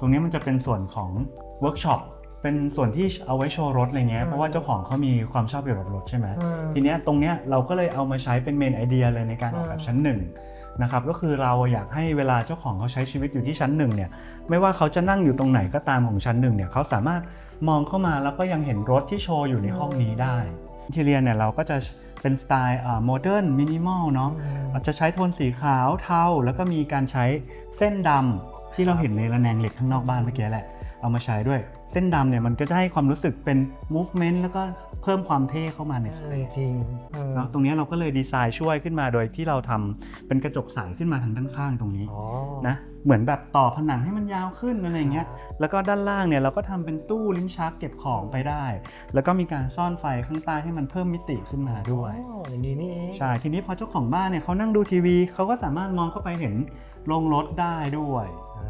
ตรงนี้มันจะเป็นส่วนของเวิร์กช็อปเป็นส่วนที่เอาไว้โชว์รถอะไรเงี้ยอืมเพราะว่าเจ้าของเขามีความชอบเกี่ยวกับรถใช่ไหมอืมทีเนี้ยตรงเนี้ยเราก็เลยเอามาใช้เป็นเมนไอเดียเลยในการออกแบบอืมชั้นหนึ่งนะครับก็คือเราอยากให้เวลาเจ้าของเขาใช้ชีวิตอยู่ที่ชั้นหนึ่งเนี่ยไม่ว่าเขาจะนั่งอยู่ตรงไหนก็ตามของชั้นหนึ่งเนี่ยเขาสามารถมองเข้ามาแล้วก็ยังเห็นรถที่โชว์อยู่ในห้องนี้ได้อินทีเรียเนี่ยเราก็จะเป็นสไตล์โมเดิร์นมินิมอลเนาะอาจจะใช้โทนสีขาวเทาแล้วก็มีการใช้เส้นดำ ที่เราเห็นในระแนงเหล็กข้างนอกบ้านเมื่อกี้แหละ เอามาใช้ด้วย เส้นดำเนี่ยมันก็จะให้ความรู้สึกเป็น movement แล้วก็เพิ่มความเท่เข้ามาในสเปซจริงเออเนาะตรงนี้เราก็เลยดีไซน์ช่วยขึ้นมาโดยที่เราทำเป็นกระจกใสขึ้นมาทางด้านข้างตรงนี้อ๋อนะเหมือนแบบต่อผนังให้มันยาวขึ้นอะไรอย่างเงี้ยแล้วก็ด้านล่างเนี่ยเราก็ทำเป็นตู้ลิ้นชักเก็บของไปได้ แล้วก็มีการซ่อนไฟข้างใต้ให้มันเพิ่มมิติขึ้นมาด้วยอ๋ออย่างนี้นี่เองใช่ทีนี้พอเจ้าของบ้านเนี่ยเขานั่งดูทีวีเขาก็สามารถมองเข้าไปเห็นโรงรถได้ด้วยอ่า